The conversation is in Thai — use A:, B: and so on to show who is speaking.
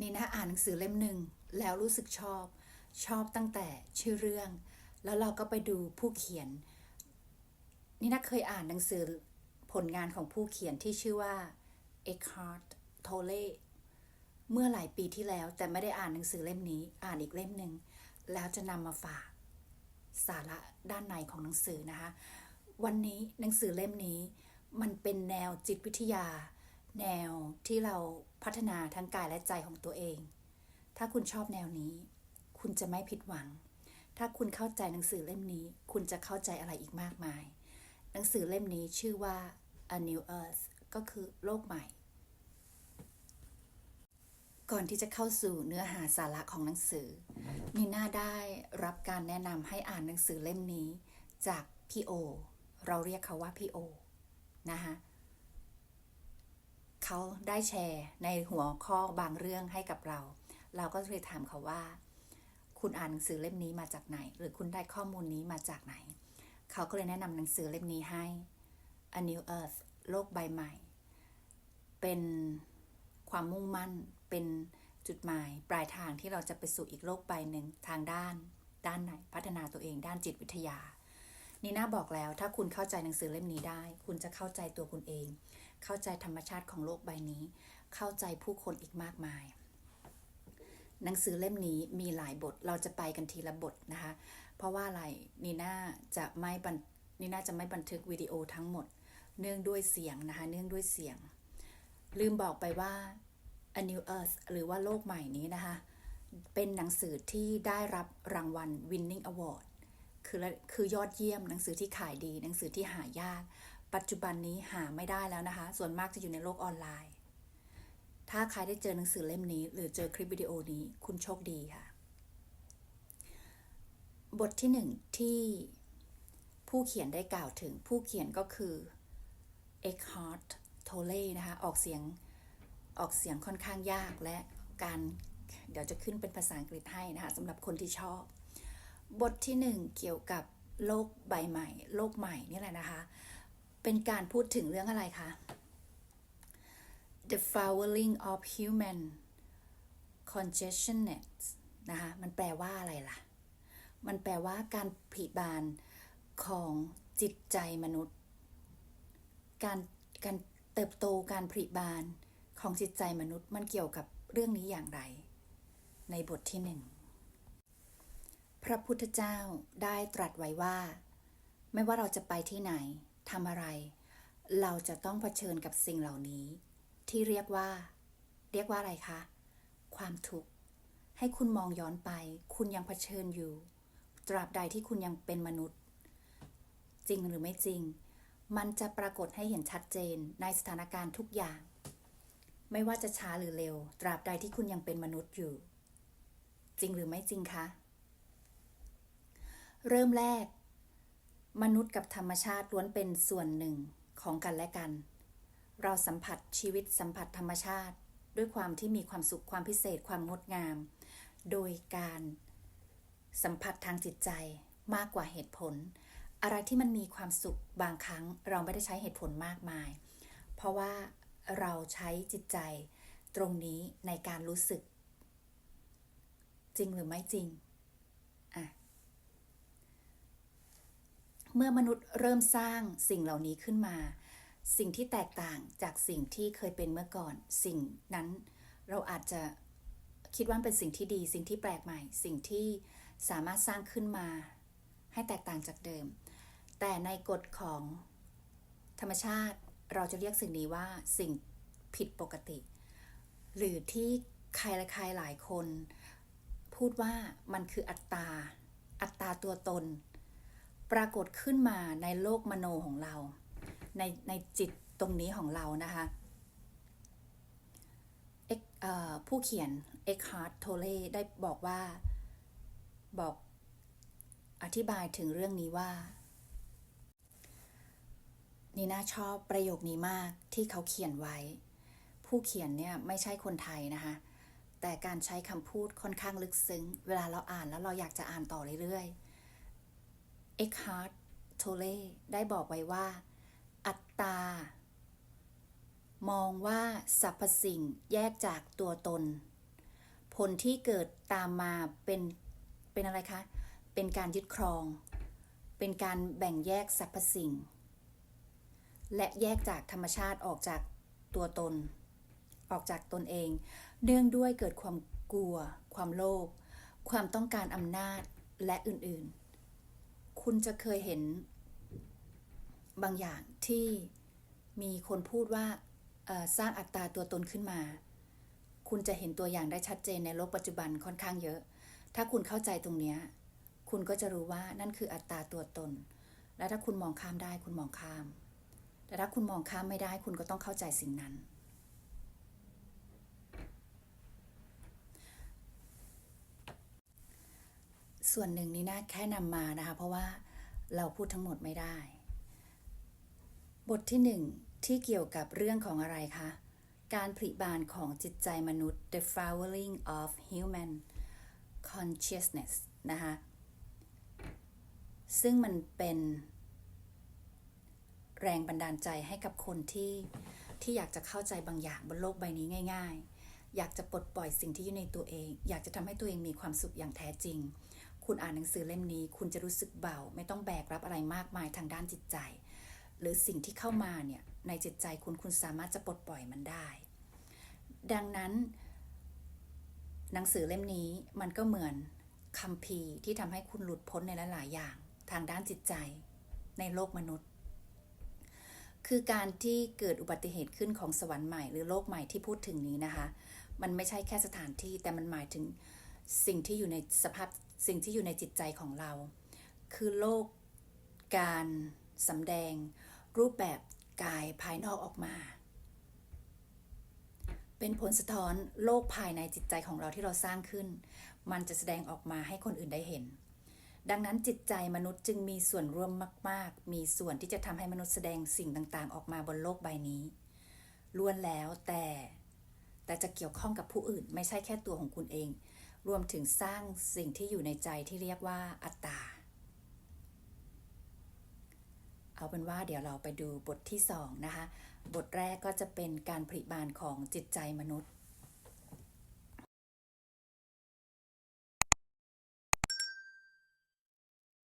A: นี่นะอ่านหนังสือเล่มหนึ่งแล้วรู้สึกชอบ ชอบตั้งแต่ชื่อเรื่อง แล้วเราก็ไปดูผู้เขียน นี่นะเคยอ่านหนังสือผลงานของผู้เขียนที่ชื่อว่า Eckhart Tolle เมื่อหลายปีที่แล้วแต่ไม่ได้อ่านหนังสือเล่มนี้อ่านอีกเล่มหนึ่งแล้วจะนำมาฝากสาระด้านในของหนังสือนะคะ วันนี้หนังสือเล่มนี้มันเป็นแนวจิตวิทยา แนวที่เราพัฒนาทั้งกายและใจของตัวเอง ถ้าคุณชอบแนวนี้ คุณจะไม่ผิดหวัง ถ้าคุณเข้าใจหนังสือเล่มนี้ คุณจะเข้าใจอะไรอีกมากมาย หนังสือเล่มนี้ชื่อว่า A New Earth ก็คือโลกใหม่ ก่อนที่จะเข้าสู่เนื้อหาสาระของหนังสือนีน่าได้รับการแนะนำให้อ่านหนังสือเล่มนี้ จากพี่โอ เราเรียกเขาว่าพี่โอนะคะ เขาได้แชร์ในหัวข้อบางเรื่องให้กับเรา เราก็เลยถามเขาว่า คุณอ่านหนังสือเล่มนี้มาจากไหน หรือคุณได้ข้อมูลนี้มาจากไหน เขาก็เลยแนะนำหนังสือเล่มนี้ให้ A New Earth โลกใบใหม่ เป็นความมุ่งมั่น เป็นจุดหมายปลายทางที่เราจะไปสู่อีกโลกใบหนึ่งทางด้าน ด้านไหน พัฒนาตัวเองด้านจิตวิทยา นีน่าบอกแล้วถ้าคุณเข้าใจหนังสือเล่มนี้ได้ คุณจะเข้าใจตัวคุณเอง เข้าใจธรรมชาติของโลกใบนี้ เข้าใจผู้คนอีกมากมาย หนังสือเล่มนี้มีหลายบทเราจะไปกันทีละบทนะคะ เพราะว่าอะไรนีน่าจะไม่บันนีน่าจะไม่บันทึกวิดีโอทั้งหมด เนื่องด้วยเสียงนะคะ เนื่องด้วยเสียง ลืมบอกไปว่า A New Earth หรือว่าโลกใหม่นี้นะคะ เป็นหนังสือที่ได้รับรางวัล Winning Award คือคือยอดเยี่ยมหนังสือที่ขายดี หนังสือที่หายาก ปัจจุบันนี้หาไม่ได้แล้วนะคะ ส่วนมากจะอยู่ในโลกออนไลน์ ถ้าใครได้เจอหนังสือเล่มนี้ หรือเจอคลิปวิดีโอนี้คุณโชคดีค่ะ บทที่หนึ่งที่ผู้เขียนได้กล่าวถึงผู้เขียนก็คือ Eckhart Tolle นะคะออกเสียงออกเสียงค่อนข้างยากและการเดี๋ยวจะขึ้นเป็นภาษาอังกฤษให้นะคะสำหรับคนที่ชอบ บทที่หนึ่งเกี่ยวกับโลกใบใหม่ โลกใหม่นี่แหละนะคะ เป็นการพูดถึงเรื่องอะไรคะ the flowering of human consciousness นะคะ มันแปลว่าอะไรล่ะ มันแปลว่าการผลิบานของจิตใจมนุษย์ การการเติบโตการผลิบานของจิตใจมนุษย์ มันเกี่ยวกับเรื่องนี้อย่างไร ในบทที่หนึ่ง พระพุทธเจ้าได้ตรัสไว้ว่า ไม่ว่าเราจะไปที่ไหนทำอะไร เราจะต้องเผชิญกับสิ่งเหล่านี้ ที่เรียกว่า เรียกว่าอะไรคะ ความทุกข์ ให้คุณมองย้อนไป คุณยังเผชิญอยู่ ตราบใดที่คุณยังเป็นมนุษย์ จริงหรือไม่จริง มันจะปรากฏให้เห็นชัดเจนในสถานการณ์ทุกอย่าง ไม่ว่าจะช้าหรือเร็ว ตราบใดที่คุณยังเป็นมนุษย์อยู่ จริงหรือไม่จริงคะ เริ่มแรก มนุษย์กับธรรมชาติล้วนเป็นส่วนหนึ่งของกันและกัน เราสัมผัสชีวิตสัมผัสธรรมชาติ ด้วยความที่มีความสุขความพิเศษความงดงาม โดยการสัมผัสทางจิตใจมากกว่าเหตุผล อะไรที่มันมีความสุขบางครั้งเราไม่ได้ใช้เหตุผลมากมาย เพราะว่าเราใช้จิตใจตรงนี้ในการรู้สึก จริงหรือไม่จริงอะ เมื่อมนุษย์เริ่มสร้างสิ่งเหล่านี้ขึ้นมา สิ่งที่แตกต่างจากสิ่งที่เคยเป็นเมื่อก่อน สิ่งนั้นเราอาจจะคิดว่าเป็นสิ่งที่ดี สิ่งที่แปลกใหม่ สิ่งที่สามารถสร้างขึ้นมา ให้แตกต่างจากเดิม แต่ในกฎของธรรมชาติเราจะเรียกสิ่งนี้ว่าสิ่งผิดปกติ หรือที่ใครและใครหลายคน พูดว่ามันคืออัตตา อัตตาตัวตน ปรากฏขึ้นมาในโลกมโนของเรา ในในจิตตรงนี้ของเรานะคะเอ่อผู้เขียน Eckhart Tolle ได้บอกว่าบอกอธิบายถึงเรื่องนี้ว่านีน่าชอบประโยคนี้มากที่เขาเขียนไว้ ผู้เขียนเนี่ยไม่ใช่คนไทยนะคะ แต่การใช้คำพูดค่อนข้างลึกซึ้ง เวลาเราอ่านแล้วเราอยากจะอ่านต่อเรื่อยๆ เอ็กฮาร์ตโทเล่ได้บอกไว้ว่า อัตตามองว่าสรรพสิ่งแยกจากตัวตน ผลที่เกิดตามมาเป็นเป็นอะไรคะ เป็นการยึดครอง เป็นการแบ่งแยกสรรพสิ่ง และแยกจากธรรมชาติออกจากตัวตน ออกจากตนเอง เนื่องด้วยเกิดความกลัว ความโลภความต้องการอำนาจและอื่นๆ คุณจะเคยเห็นบางอย่างที่มีคนพูดว่าสร้างอัตราตัวตนขึ้นมา คุณจะเห็นตัวอย่างได้ชัดเจนในโลกปัจจุบันค่อนข้างเยอะ ถ้าคุณเข้าใจตรงนี้ คุณก็จะรู้ว่านั่นคืออัตราตัวตน และถ้าคุณมองข้ามได้คุณมองข้าม แต่ถ้าคุณมองข้ามไม่ได้คุณก็ต้องเข้าใจสิ่งนั้น ส่วนหนึ่งนี้นะแค่นำมานะคะ เพราะว่าเราพูดทั้งหมดไม่ได้ บทที่หนึ่งที่เกี่ยวกับเรื่องของอะไรคะ การผลิบานของจิตใจมนุษย์ the flowering of human consciousness นะคะ ซึ่งมันเป็น แรงบันดาลใจให้กับคนที่ที่อยากจะเข้าใจบางอย่างบนโลกใบนี้ง่าย ๆ อยากจะปลดปล่อยสิ่งที่อยู่ในตัวเอง อยากจะทำให้ตัวเองมีความสุขอย่างแท้จริง คุณอ่านหนังสือเล่มนี้ คุณจะรู้สึกเบา ไม่ต้องแบกรับอะไรมากมายทางด้านจิตใจ หรือสิ่งที่เข้ามาเนี่ยในจิตใจคุณคุณสามารถจะปลดปล่อยมันได้ ดังนั้น หนังสือเล่มนี้มันก็เหมือนคัมภีร์ที่ทำให้คุณหลุดพ้นในหลายๆอย่าง ทางด้านจิตใจ ในโลกมนุษย์ คือการที่เกิดอุบัติเหตุขึ้นของสวรรค์ใหม่หรือโลกใหม่ที่พูดถึงนี้นะคะ มันไม่ใช่แค่สถานที่แต่มันหมายถึงสิ่งที่อยู่ในสภาพ สิ่งที่อยู่ในจิตใจของเรา คือโลกการสำแดง รูปแบบกายภายนอกออกมา เป็นผลสะท้อนโลกภายในจิตใจของเราที่เราสร้างขึ้น มันจะแสดงออกมาให้คนอื่นได้เห็น ดังนั้นจิตใจมนุษย์จึงมีส่วนร่วมมาก ๆ มีส่วนที่จะทำให้มนุษย์แสดงสิ่งต่างๆ ออกมาบนโลกใบนี้ล้วนแล้วแต่แต่จะเกี่ยวข้องกับผู้อื่น ไม่ใช่แค่ตัวของคุณเอง รวมถึงสร้างสิ่งที่อยู่ในใจที่เรียกว่าอัตตา เอาเป็นว่าเดี๋ยวเราไปดูบทที่สองนะคะ บทแรกก็จะเป็นการผลิบานของจิตใจมนุษย์